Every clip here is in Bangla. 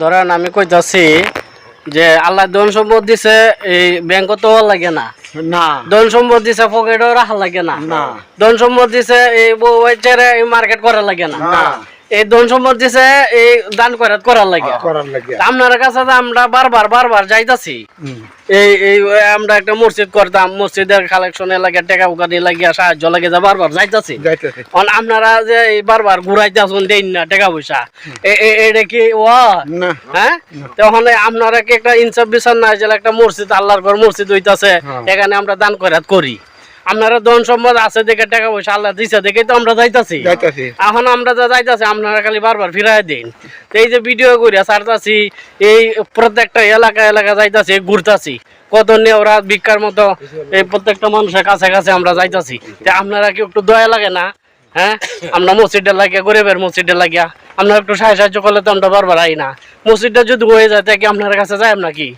ধরেন আমি কইতাছি যে আল্লাহ ধন সম্পদ দিছে এই ব্যাংক তো লাগে না না ধন সম্পদ দিছে পকেটও রাখা লাগে না। ধন সম্পদ দিছে এই বউ এই মার্কেট করা লাগে না। এই ধন সম্পদ দিছে এই দান করাত করার লাগে করার লাগে আপনার কাছে আমরা বারবার বারবার যাইতাছি এই এই আমরা একটা মসজিদ করতাম মসজিদের কালেকশনে লাগে টাকা উকানি লাগিয়া সাহায্য লাগে যা বারবার যাইতাছি। আপনারা যে এই বারবার ঘুরাইতে আসুন দেন না টাকা পয়সা। এটা কি ও হ্যাঁ? তখন আপনারা কি একটা ইনসাফ বিচার না যে একটা মসজিদ আল্লাহর ঘর মসজিদ হইতাছে হ্যাঁ। এখানে আমরা দান করাত করি? আপনারা ধন সম্পদ আছে দেখে টাকা পয়সা আল্লাহ দিছে দেখে তো আমরা যাইতাছি। এখন আমরা যা যাইতাছি আপনারা খালি বারবার ফিরাই দিন। এই যে ভিডিও করিয়া ছাড়তাছি এই প্রত্যেকটা এলাকা এলাকা যাইতাছি ঘুরতাছি। কত নেওরা ভিক্ষার মতো এই প্রত্যেকটা মানুষের কাছে কাছে আমরা যাইতাছি। তা আপনারা কি একটু দয়া লাগে না? হ্যাঁ? আমরা মসজিদে লাগিয়া গরিবের মসজিদে লাগিয়া আপনারা একটু সাহায্য সাহায্য করলে তো আমরা বারবার আই না। মসজিদটা যদি হয়ে যায় তাই কি আপনার কাছে যাই নাকি?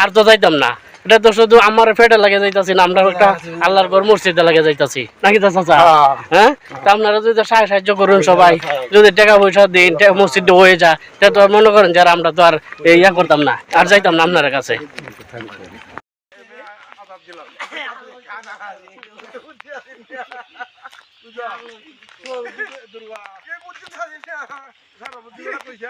আর তো যাইতাম না। এটা তো শুধু আমার পেটে লাগে যাইতাছি না আমরা একটা আল্লাহর ঘর মসজিদে লাগে যাইতাছি। নাকি তো চাচা? হ্যাঁ। হ্যাঁ? তা আপনারা যদি সাহায্য সাহায্য করুন সবাই যদি টাকা পয়সা দিন মসজিদ হয়ে যায় তা তো আর মনে করেন যারা আমরা তো আর ইয়া করতাম না আর যাইতাম না আপনার কাছে। কে